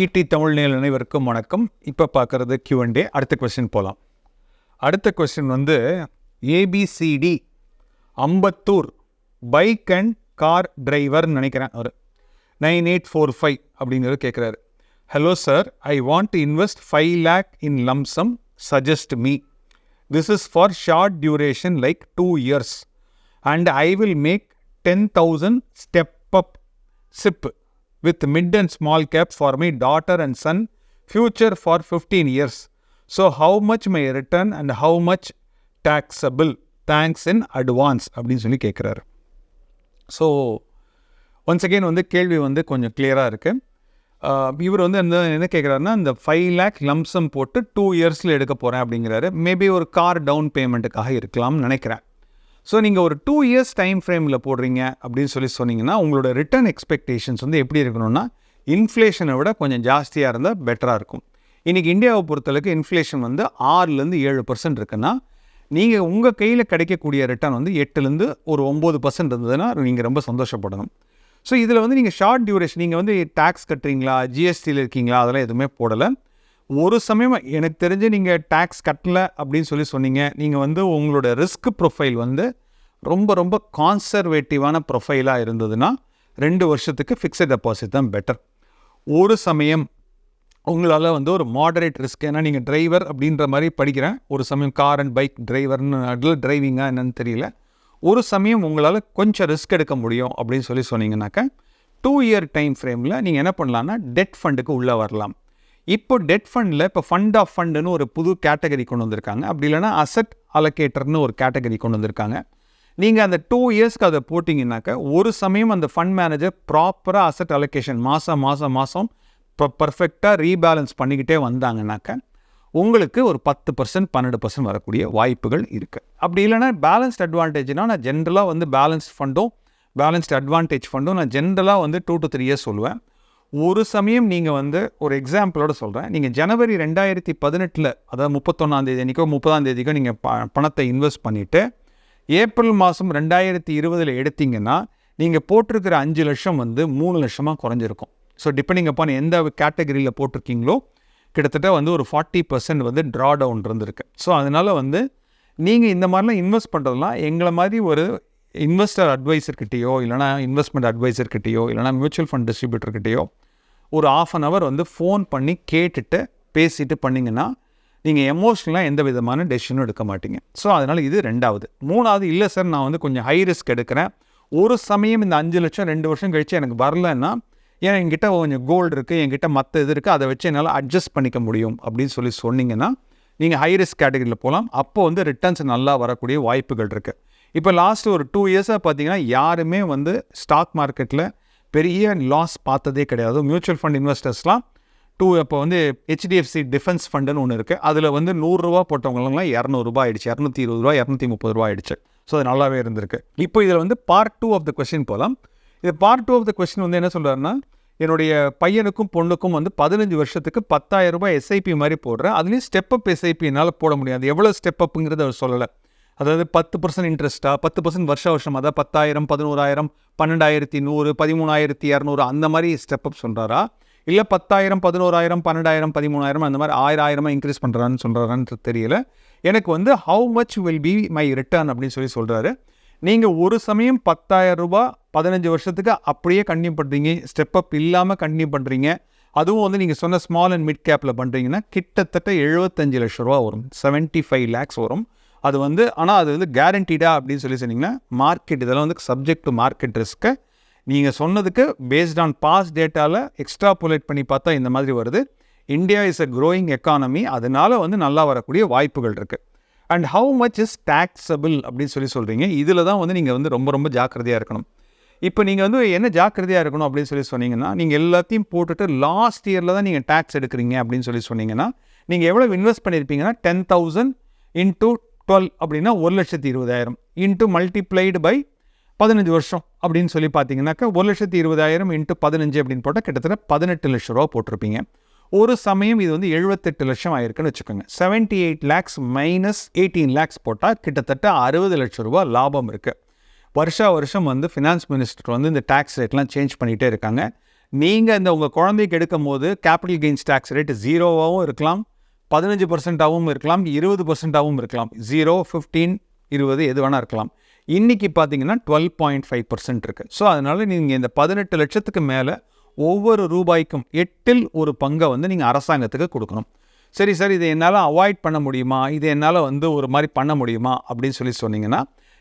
ED Tamil நேல் அனைவருக்கும் வணக்கம். இப்போ பார்க்குறது கியூஎன்டே அடுத்த கொஸ்டின் போகலாம் அடுத்த கொஸ்டின் வந்து A B C D Ambattur bike and car டிரைவர்னு நினைக்கிறேன் அவர். நைன் எயிட் ஃபோர் ஃபைவ் அப்படிங்கிறது கேட்குறாரு hello sir I want to invest five lakh in lump sum suggest me this is for short duration like two years and I will make ten thousand step up SIP with mid and small cap for my daughter and son future for 15 years. So how much my return and how much taxable? Thanks in advance அப்படின்னு சொல்லி கேட்குறாரு so once again வந்து கேள்வி வந்து கொஞ்சம் கிளியராக இருக்குது இவர் வந்து என்ன என்ன கேட்குறாருன்னா இந்த ஃபைவ் லேக் லம்சம் போட்டு டூ இயர்ஸில் எடுக்க போகிறேன் அப்படிங்கிறாரு. மேபி ஒரு கார் டவுன் பேமெண்ட்டுக்காக இருக்கலாம்னு நினைக்கிறேன். ஸோ நீங்கள் ஒரு டூ இயர்ஸ் டைம் ஃப்ரேமில் போடுறீங்க அப்படின்னு சொல்லி சொன்னீங்கன்னா உங்களோட ரிட்டர்ன் எக்ஸ்பெக்டேஷன்ஸ் வந்து எப்படி இருக்கணும்னா இன்ஃப்ளேஷனை விட கொஞ்சம் ஜாஸ்தியாக இருந்தால் பெட்டராக இருக்கும். இன்றைக்கி இந்தியாவை பொறுத்தளவுக்கு இன்ஃப்ளேஷன் வந்து ஆறுலேருந்து ஏழு பர்சன்ட் இருக்குன்னா நீங்கள் உங்கள் கையில் கிடைக்கக்கூடிய ரிட்டர்ன் வந்து எட்டுலேருந்து ஒரு ஒம்பது பர்சன்ட் இருந்ததுன்னா நீங்கள் ரொம்ப சந்தோஷப்படணும். ஸோ இதில் வந்து நீங்கள் ஷார்ட் டியூரேஷன் நீங்கள் வந்து டேக்ஸ் கட்டுறீங்களா ஜிஎஸ்டியில் இருக்கீங்களா அதெல்லாம் எதுவுமே போடலை. ஒரு சமயம் எனக்கு தெரிஞ்சு நீங்கள் டேக்ஸ் கட்டல அப்படின்னு சொல்லி சொன்னீங்க. நீங்கள் வந்து உங்களோட ரிஸ்க் ப்ரொஃபைல் வந்து ரொம்ப ரொம்ப கான்சர்வேட்டிவான ப்ரொஃபைலாக இருந்ததுன்னா ரெண்டு வருஷத்துக்கு ஃபிக்ஸட் டெபாசிட் தான் பெட்டர் ஒரு சமயம் உங்களால் வந்து ஒரு மாடரேட் ரிஸ்க் ஏன்னா நீங்கள் டிரைவர் அப்படின்ற மாதிரி படிக்கிறேன். ஒரு சமயம் கார் அண்ட் பைக் டிரைவர்னு அதில் டிரைவிங்காக என்னன்னு தெரியல. ஒரு சமயம் உங்களால் கொஞ்சம் ரிஸ்க் எடுக்க முடியும் அப்படின்னு சொல்லி சொன்னீங்கன்னாக்கா டூ இயர் டைம் ஃப்ரேமில் நீங்கள் என்ன பண்ணலான்னா டெட் ஃபண்டுக்கு உள்ளே வரலாம். இப்போ டெட் ஃபண்டில் இப்போ ஃபண்ட் ஆஃப் ஃபண்டுன்னு ஒரு புது கேட்டகரி கொண்டு வந்திருக்காங்க. அப்படி இல்லைன்னா அசட் அலகேட்டர்னு ஒரு கேட்டகரி கொண்டு வந்திருக்காங்க. நீங்கள் அந்த டூ இயர்ஸ்க்கு அதை போட்டிங்கனாக்கா ஒரு சமயம் அந்த ஃபண்ட் மேனேஜர் ப்ராப்பராக அசட் அலோகேஷன் மாதம் மாதம் மாதம் இப்போ பர்ஃபெக்டாக ரீபேலன்ஸ் பண்ணிக்கிட்டே வந்தாங்கனாக்க உங்களுக்கு ஒரு பத்து பர்சன்ட் பன்னெண்டு பர்சன்ட் வரக்கூடிய வாய்ப்புகள் இருக்குது அப்படி இல்லைன்னா பேலன்ஸ்ட் அட்வான்டேஜ்னால் நான் ஜென்ரலாக வந்து பேலன்ஸ்ட் ஃபண்டும் பேலன்ஸ்ட் அட்வான்டேஜ் ஃபண்டும் நான் ஜென்ரலாக வந்து டூ டு த்ரீ இயர்ஸ் சொல்லுவேன். ஒரு சமயம் நீங்கள் வந்து ஒரு எக்ஸாம்பிளோட சொல்கிறேன் நீங்கள் ஜனவரி ரெண்டாயிரத்தி பதினெட்டில் அதாவது முப்பத்தொன்னாந்தேதி அன்றைக்கோ முப்பதாம் தேதிக்கோ நீங்கள் ப பணத்தை இன்வெஸ்ட் பண்ணிவிட்டு ஏப்ரல் மாதம் ரெண்டாயிரத்தி இருபதில் எடுத்தீங்கன்னா நீங்கள் போட்டிருக்கிற அஞ்சு லட்சம் வந்து மூணு லட்சமாக குறைஞ்சிருக்கும். ஸோ டிபெண்டிங் அப்பான் எந்த கேட்டகரியில் போட்டிருக்கீங்களோ கிட்டத்தட்ட வந்து ஒரு ஃபார்ட்டி பர்சன்ட் வந்து ட்ரா டவுன் இருந்திருக்கு. ஸோ அதனால் வந்து நீங்கள் இந்த மாதிரிலாம் இன்வெஸ்ட் பண்ணுறதுலாம் எங்களை மாதிரி ஒரு இன்வெஸ்டர் அட்வைசர்கிட்டேயோ இல்லைனா இன்வெஸ்ட்மெண்ட் அட்வைசர்கிட்டேயோ இல்லைனா மியூச்சுவல் ஃபண்ட் டிஸ்ட்ரிபியூட்டர்கிட்டயோ ஒரு ஆஃப் அன் ஹவர் வந்து ஃபோன் பண்ணி கேட்டுட்டு பேசிட்டு பண்ணிங்கன்னா நீங்கள் எமோஷ்னலாக எந்த விதமான டெசிஷனும் எடுக்க மாட்டீங்க. ஸோ அதனால் இது ரெண்டாவது. மூணாவது இல்லை சார் நான் வந்து கொஞ்சம் ஹை ரிஸ்க் எடுக்கிறேன். ஒரு சமயம் இந்த அஞ்சு லட்சம் ரெண்டு வருஷம் கழித்து எனக்கு வரலன்னா ஏன் என்கிட்ட கொஞ்சம் கோல்டு இருக்குது என்கிட்ட மற்ற இது இருக்குது அதை வச்சு என்னால் அட்ஜஸ்ட் பண்ணிக்க முடியும் அப்படின்னு சொல்லி சொன்னீங்கன்னா நீங்கள் ஹை ரிஸ்க் கேட்டகரியில் போகலாம் அப்போ வந்து ரிட்டர்ன்ஸ் நல்லா வரக்கூடிய வாய்ப்புகள் இருக்குது இப்போ லாஸ்ட் ஒரு டூ இயர்ஸாக பார்த்தீங்கன்னா யாருமே வந்து ஸ்டாக் மார்க்கெட்டில் பெரிய லாஸ் பார்த்ததே கிடையாது. மியூச்சுவல் ஃபண்ட் இன்வெஸ்டர்ஸ்லாம் டூ இப்போ வந்து ஹெச்டிஎஃப்சி டிஃபென்ஸ் ஃபண்டுன்னு ஒன்று இருக்குது அதில் வந்து நூறுரூவா போட்டவங்களாம் இரநூறுபா ஆயிடுச்சு. இரநூத்தி இருபது ரூபா இரநூத்தி முப்பது ரூபா ஆயிடுச்சு. ஸோ அது நல்லாவே இருந்திருக்கு. இப்போ இதில் வந்து part two of the question போகலாம் இது part two of the question வந்து என்ன சொல்கிறாருன்னா என்னுடைய பையனுக்கும் பொண்ணுக்கும் வந்து பதினஞ்சு வருஷத்துக்கு பத்தாயிரம் ரூபாய் எஸ்ஐபி மாதிரி போடுறேன். அதுலேயும் ஸ்டெப் அப் எஸ்ஐபி என்னால் போட முடியாது. எவ்வளோ ஸ்டெப் அப்புங்கிறது அவர் சொல்லலை. அதாவது பத்து பர்சன்ட் இன்ட்ரெஸ்ட்டாக பத்து பர்சன்ட் வருஷ வருஷம் அதாவது பத்தாயிரம் பதினோராயிரம் பன்னெண்டாயிரத்தி நூறு பதிமூணாயிரத்தி இரநூறு அந்த மாதிரி ஸ்டெப் அப் சொல்கிறாரா இல்லை பத்தாயிரம் பதினோராயிரம் பன்னெண்டாயிரம் பதிமூணாயிரம் அந்த மாதிரி ஆயிரம் ஆயிரமாக இன்க்ரீஸ் பண்ணுறான்னு சொல்கிறாரான்னு தெரியல. எனக்கு வந்து how much will be my return அப்படின்னு சொல்லி சொல்கிறாரு நீங்கள் ஒரு சமயம் பத்தாயிரம் ரூபாய் பதினஞ்சு வருஷத்துக்கு அப்படியே கண்டினியூ பண்ணுறீங்க ஸ்டெப் அப் இல்லாமல் கண்டினியூ பண்ணுறீங்க அதுவும் வந்து நீங்கள் சொன்ன ஸ்மால் அண்ட் மிட் கேப்பில் பண்ணுறீங்கன்னா கிட்டத்தட்ட எழுபத்தஞ்சு லட்ச ரூபா வரும் செவன்ட்டி ஃபைவ் லேக்ஸ் வரும். அது வந்து ஆனால் அது வந்து கேரண்டீடா அப்படின்னு சொல்லி சொன்னீங்கன்னா மார்க்கெட் இதெல்லாம் வந்து சப்ஜெக்ட் டு மார்க்கெட் ரிஸ்க்கை நீங்கள் சொன்னதுக்கு பேஸ்ட் ஆன் பாஸ் டேட்டாவில் எக்ஸ்ட்ராபுலேட் பண்ணி பார்த்தா இந்த மாதிரி வருது. India is a growing economy அதனால் வந்து நல்லா வரக்கூடிய வாய்ப்புகள் இருக்குது and how much is taxable அப்படின்னு சொல்லி சொல்கிறீங்க இதில் தான் வந்து நீங்கள் வந்து ரொம்ப ரொம்ப ஜாக்கிரதையாக இருக்கணும். இப்போ நீங்கள் வந்து என்ன ஜாக்கிரதையாக இருக்கணும் அப்படின்னு சொல்லி சொன்னீங்கன்னா நீங்கள் எல்லாத்தையும் போட்டுட்டு லாஸ்ட் இயரில் தான் நீங்கள் டேக்ஸ் எடுக்கிறீங்க அப்படின்னு சொல்லி சொன்னீங்கன்னா நீங்கள் எவ்வளோ இன்வெஸ்ட் பண்ணியிருப்பீங்கன்னா டென் தௌசண்ட் இன்ட்டு டுவெல் அப்படின்னா ஒரு லட்சத்தி இருபதாயிரம் இன்ட்டு மல்டிப்ளைடு பை பதினஞ்சு வருஷம் அப்படின்னு சொல்லி பார்த்தீங்கன்னாக்கா ஒரு லட்சத்தி இருபதாயிரம் இன்ட்டு பதினஞ்சு அப்படின்னு போட்டால் கிட்டத்தட்ட பதினெட்டு லட்ச ரூபா போட்டிருப்பீங்க. ஒரு சமயம் இது வந்து எழுபத்தெட்டு லட்சம் ஆயிருக்குன்னு வச்சுக்கோங்க. Seventy eight lakhs minus eighteen lakhs போட்டால் கிட்டத்தட்ட அறுபது லட்ச ரூபா லாபம் இருக்குது வருஷா வருஷம் வந்து ஃபினான்ஸ் மினிஸ்டர் வந்து இந்த டேக்ஸ் ரேட்லாம் சேஞ்ச் பண்ணிகிட்டே இருக்காங்க. நீங்கள் இந்த உங்கள் குழந்தைக்கு எடுக்கும் போது கேபிட்டல் கெயின்ஸ் டேக்ஸ் ரேட் ஜீரோவாகவும் இருக்கலாம். பதினஞ்சு பர்சன்டாகவும் இருக்கலாம் இருபது பர்சன்டாகவும் இருக்கலாம். ஜீரோ ஃபிஃப்டீன் இருபது எது வேணால் இருக்கலாம். இன்றைக்கி பார்த்தீங்கன்னா டுவெல் பாயிண்ட் ஃபைவ் பர்சன்ட் இருக்குது ஸோ அதனால் நீங்கள் இந்த பதினெட்டு லட்சத்துக்கு மேலே ஒவ்வொரு ரூபாய்க்கும் எட்டில் ஒரு பங்கை வந்து நீங்கள் அரசாங்கத்துக்கு கொடுக்கணும். சரி சார் இதை என்னால் அவாய்ட் பண்ண முடியுமா? இதை என்னால் வந்து ஒரு மாதிரி பண்ண முடியுமா? அப்படின்னு சொல்லி சொன்னீங்கன்னா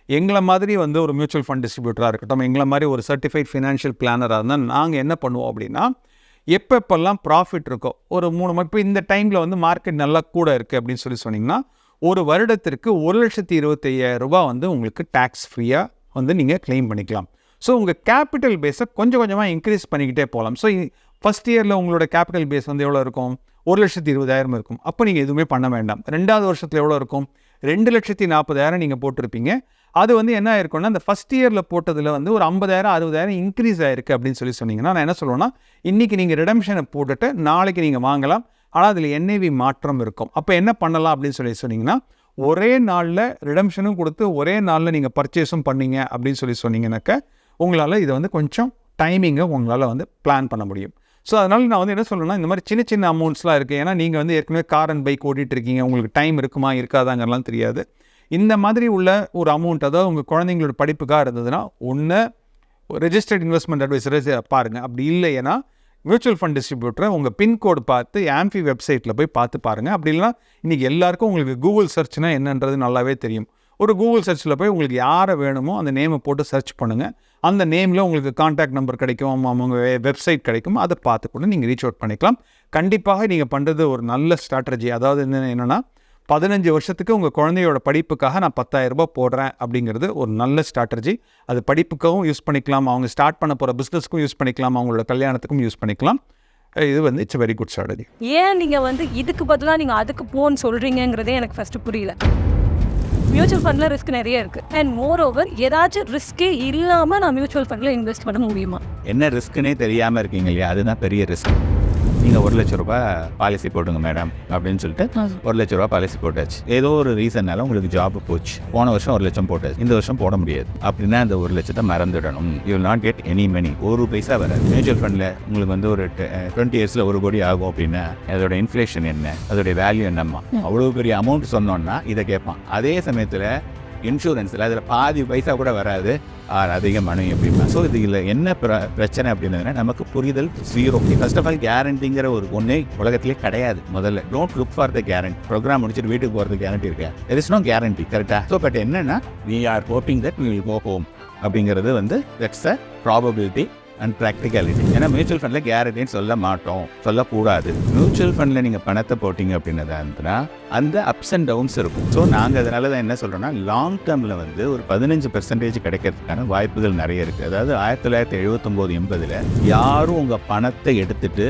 எங்களை மாதிரி வந்து ஒரு மியூச்சுவல் ஃபண்ட் டிஸ்ட்ரிபியூட்டராக இருக்கட்டும் எங்களை மாதிரி ஒரு சர்டிஃபைட் ஃபினான்ஷியல் பிளானராக இருந்தால் நாங்கள் என்ன பண்ணுவோம் அப்படின்னா எப்பப்பெல்லாம் ப்ராஃபிட் இருக்கோ ஒரு மூணு இப்போ இந்த டைமில் வந்து மார்க்கெட் நல்லா கூட இருக்குது அப்படின்னு சொல்லி சொன்னீங்கன்னா ஒரு வருடத்திற்கு ஒரு லட்சத்தி இருபத்தையாயிரம் ரூபா வந்து உங்களுக்கு டேக்ஸ் ஃப்ரீயாக வந்து நீங்கள் க்ளைம் பண்ணிக்கலாம். ஸோ உங்கள் கேபிட்டல் பேஸை கொஞ்சம் கொஞ்சமாக இன்க்ரீஸ் பண்ணிக்கிட்டே போகலாம். ஸோ ஃபஸ்ட் இயரில் உங்களோட கேபிட்டல் பேஸ் வந்து எவ்வளோ இருக்கும்? ஒரு லட்சத்தி இருபதாயிரம் இருக்கும். அப்போ நீங்கள் எதுவுமே பண்ண வேண்டாம். ரெண்டாவது வருஷத்தில் எவ்வளோ இருக்கும்? ரெண்டு லட்சத்தி நாற்பதாயிரம் நீங்கள் போட்டிருப்பீங்க. அது வந்து என்ன ஆயிருக்கும்னா அந்த ஃபஸ்ட் இயரில் போட்டதில் வந்து ஒரு ஐம்பதாயிரம் அறுபதாயிரம் இன்க்ரீஸ் ஆயிருக்கு அப்படின்னு சொல்லி சொன்னீங்கன்னா நான் என்ன சொல்லுவேன்னா இன்றைக்கி நீங்கள் ரிடம்ஷனை போட்டுட்டு நாளைக்கு நீங்கள் வாங்கலாம். ஆனால் அதில் என்ஏவி மாற்றம் இருக்கும். அப்போ என்ன பண்ணலாம் அப்படின்னு சொல்லி சொன்னீங்கன்னா ஒரே நாளில் ரிடம்ஷனும் கொடுத்து ஒரே நாளில் நீங்கள் பர்ச்சேஸும் பண்ணீங்க அப்படின்னு சொல்லி சொன்னீங்கன்னாக்க உங்களால் இதை வந்து கொஞ்சம் டைமிங்கை உங்களால் வந்து பிளான் பண்ண முடியும். ஸோ அதனால் நான் வந்து என்ன சொல்லணும்னா இந்த மாதிரி சின்ன சின்ன அமௌண்ட்ஸ்லாம் இருக்குது ஏன்னா நீங்கள் வந்து ஏற்கனவே கார் அண்ட் பைக் ஓட்டிகிட்டு இருக்கீங்க. உங்களுக்கு டைம் இருக்குமா இருக்காதாங்கிறலாம் தெரியாது. இந்த மாதிரி உள்ள ஒரு அமௌண்ட் அதாவது உங்கள் குழந்தைங்களோட படிப்புக்காக இருந்ததுன்னா ஒன்று ரெஜிஸ்டர்ட் இன்வெஸ்ட்மெண்ட் அட்வைசரை பாருங்கள் அப்படி இல்லைன்னா மியூச்சுவல் ஃபண்ட் டிஸ்ட்ரிபியூட்டரை உங்கள் பின்கோடு பார்த்து ஆம்பி வெப்சைட்டில் போய் பார்த்து பாருங்கள் அப்படி இல்லைனா இன்றைக்கி எல்லாருக்கும் உங்களுக்கு கூகுள் சர்ச்னா என்னன்றது நல்லாவே தெரியும். ஒரு கூகுள் சர்ச்சில் போய் உங்களுக்கு யாரை வேணுமோ அந்த நேமை போட்டு சர்ச் பண்ணுங்கள் அந்த நேமில் உங்களுக்கு காண்டாக்ட் நம்பர் கிடைக்கும் அவங்க வெப்சைட் கிடைக்கும். அதை பார்த்து கூட நீங்கள் ரீச் அவுட் பண்ணிக்கலாம். கண்டிப்பாக நீங்கள் பண்ணுறது ஒரு நல்ல ஸ்ட்ராட்டஜி அதாவது என்ன என்னென்னா பதினஞ்சு வருஷத்துக்கு உங்கள் குழந்தையோட படிப்புக்காக நான் பத்தாயிரம் ரூபாய் போடுறேன் அப்படிங்கிறது ஒரு நல்ல ஸ்ட்ராட்டஜி அது படிப்புக்காகவும் யூஸ் பண்ணிக்கலாம். அவங்க ஸ்டார்ட் பண்ண போகிற பிஸ்னஸ்க்கும் யூஸ் பண்ணிக்கலாம். அவங்களோட கல்யாணத்துக்கும் யூஸ் பண்ணிக்கலாம். இது வந்து இட்ஸ் வெரி குட் ஸ்ட்ராட்டஜி ஏன் நீங்கள் வந்து இதுக்கு பதிலாக நீங்கள் அதுக்கு போன்னு சொல்கிறீங்கிறதே எனக்கு ஃபஸ்ட்டு புரியல. மியூச்சுவல் ஃபண்டில் ரிஸ்க் நிறைய இருக்குது அண்ட் மோர் ஓவர் ஏதாச்சும் ரிஸ்க்கே இல்லாமல் நான் மியூச்சுவல் ஃபண்டில் இன்வெஸ்ட் பண்ண முடியுமா? என்ன ரிஸ்க்குனே தெரியாமல் இருக்கீங்க இல்லையா? அதுதான் பெரிய ரிஸ்க் நீங்கள் ஒரு லட்ச ரூபாய் பாலிசி போட்டுங்க மேடம் அப்படின்னு சொல்லிட்டு ஒரு லட்ச ரூபாய் பாலிசி போட்டாச்சு. ஏதோ ஒரு ரீசன்னால உங்களுக்கு ஜாப் போச்சு. போன வருஷம் ஒரு லட்சம் போட்டாச்சு. இந்த வருஷம் போட முடியாது. அப்படின்னா அந்த ஒரு லட்சத்தை மறந்துடணும். You not get any money ஒரு பைசா வராது. மியூச்சுவல் ஃபண்டில் உங்களுக்கு வந்து ஒரு டுவெண்ட்டி இயர்ஸில் ஒரு கோடி ஆகும் அப்படின்னா அதோட இன்ஃப்ளேஷன் என்ன? அதோடைய வேல்யூ என்னம்மா? அவ்வளோ பெரிய அமௌண்ட் சொன்னோன்னா இதை கேட்பான். அதே சமயத்தில் இன்சூரன்ஸில் அதில் பாதி பைசா கூட வராது. ஆர் அதிக மனு அப்படின்னா ஸோ இல்லை என்ன பிர பிரச்சனை அப்படின்னா நமக்கு புரிதல் ஜீரோ ஃபர்ஸ்ட் ஆஃப் ஆல் கேரண்டிங்கிற ஒரு ஒன்றே உலகத்திலே கிடையாது முதல்ல. Don't look for the guarantee program முடிச்சுட்டு வீட்டுக்கு போகிறது கேரண்டி இருக்கா? தெர் இஸ் நோ கேரண்டி கரெக்டாக ஸோ பட் என்னன்னா we are hoping that will go home அப்படிங்கிறது வந்து that's a probability and practicality ஏன்னா மியூச்சுவல் ஃபண்டில் கேரண்டின்னு சொல்ல மாட்டோம். சொல்லக்கூடாது. மியூச்சுவல் ஃபண்டில் நீங்கள் பணத்தை போட்டிங்க அப்படின்னதா இருந்துன்னா அந்த அப்ஸ் அண்ட் டவுன்ஸ் இருக்கும். ஸோ நாங்கள் அதனால தான் என்ன சொல்கிறோம்னா லாங் டேர்மில் வந்து ஒரு பதினஞ்சு பெர்சன்டேஜ் கிடைக்கிறதுக்கான வாய்ப்புகள் நிறைய இருக்குது அதாவது ஆயிரத்தி தொள்ளாயிரத்தி எழுபத்தொம்போது எண்பதில் யாரும் உங்கள் பணத்தை எடுத்துகிட்டு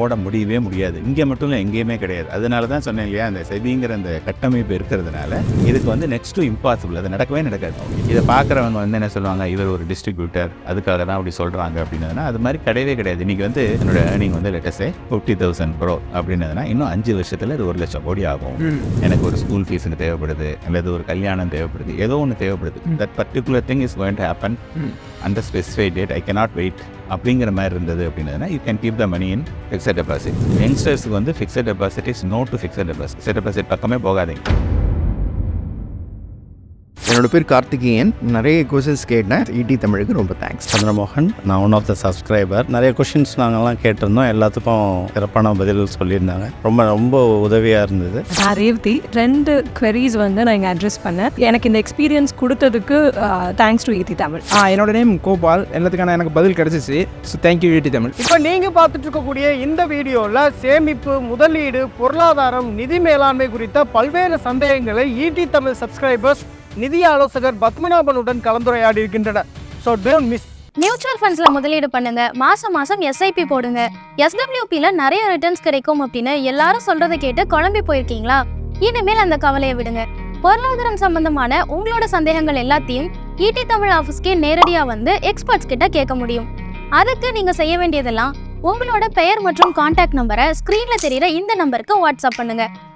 ஓட முடியவே முடியாது. இங்கே மட்டும் இல்லை எங்கேயுமே கிடையாது. அதனால தான் சொன்னேன் இல்லையா அந்த செபிங்கிற அந்த கட்டமைப்பு இருக்கிறதுனால இதுக்கு வந்து நெக்ஸ்ட் டு இம்பாசிபிள் அது நடக்கவே நடக்காது. இதை பார்க்குறவங்க வந்து என்ன சொல்லுவாங்க இவர் ஒரு டிஸ்ட்ரிபியூட்டர் அதுக்காக தான் அப்படி சொல்கிறாங்க அப்படின்னதுனா அது மாதிரி கிடையவே கிடையாது. இன்றைக்கி வந்து என்னோட ஏர்னிங் வந்து let's say fifty thousand bro அப்படின்னதுனா இன்னும் அஞ்சு வருஷத்தில் இது ஒரு லட்சம் கோடி ஆகும். எனக்கு ஒரு ஸ்கூல் ஃபீஸுக்கு தேவைப்படுது அல்லது ஒரு கல்யாணம் தேவைப்படுது ஏதோ ஒன்று தேவைப்படுது. That particular thing is going to happen அந்த specify date I cannot wait அப்படிங்கிற மாதிரி இருந்தது அப்படின்னா you can keep the money in fixed deposit யங்ஸ்டர்ஸ்க்கு வந்து fixed deposit is no to fixed deposit fixed deposit பக்கமே போகாதீங்க. என்னோட பேர் கார்த்திகேயன். நிறைய கொஷின்ஸ் கேட்டேன். இடி தமிழுக்கு ரொம்ப தேங்க்ஸ் சந்திரமோகன் நான் ஒன் ஆஃப் த சப்ஸ்கிரைபர் நிறைய கொஷின்ஸ் நாங்கள்லாம் கேட்டிருந்தோம். எல்லாத்துக்கும் சிறப்பான பதில் சொல்லியிருந்தாங்க. ரொம்ப ரொம்ப உதவியாக இருந்தது. நான் ரேவதி. ரெண்டு queries வந்து நான் இங்கே அட்ரஸ் பண்ணேன். எனக்கு இந்த எக்ஸ்பீரியன்ஸ் கொடுத்ததுக்கு தேங்க்ஸ் டு ஈதி தமிழ். ஆ என்னோட நேம் கோபால். எல்லாத்துக்கான எனக்கு பதில் கிடைச்சிச்சு. ஸோ தேங்க்யூ யூடி தமிழ். இப்போ நீங்க பார்த்துட்டு இருக்கக்கூடிய இந்த வீடியோல சேமிப்பு முதலீடு பொருளாதாரம் நிதி மேலாண்மை குறித்த பல்வேறு சந்தேகங்களை ஈடி தமிழ் சப்ஸ்கிரைபர்ஸ் நிதி ஆலோசகர் பத்மநாபனுடன் கலந்துரையாடி இருக்கின்றனர் ஸோ டோன்ட் மிஸ் மியூச்சுவல் ஃபண்ட்ஸ்ல முதலீடு பண்ணுங்க. மாசம் மாசம் எஸ்ஐபி போடுங்க. எஸ்டபிள்யூபில நிறைய ரிட்டர்ன்ஸ் கிடைக்கும் அப்படின்னு எல்லாரும் சொல்றதை கேட்டு குழம்பி போயிருக்கீங்களா? இனிமேல் அந்த கவலையை விடுங்க. பொருளாதாரம் சம்பந்தமான உங்களோட சந்தேகங்கள் எல்லாத்தையும் ஈடி தமிழ் ஆஃபீஸ்க்கே நேரடியாக வந்து எக்ஸ்பர்ட்ஸ் கிட்ட கேட்க முடியும். அதுக்கு நீங்கள் செய்ய வேண்டியதெல்லாம் உங்களோட பெயர் மற்றும் கான்டாக்ட் நம்பரை ஸ்க்ரீனில் தெரியிற இந்த நம்பருக்கு வாட்ஸ்அப் பண்ணுங்கள்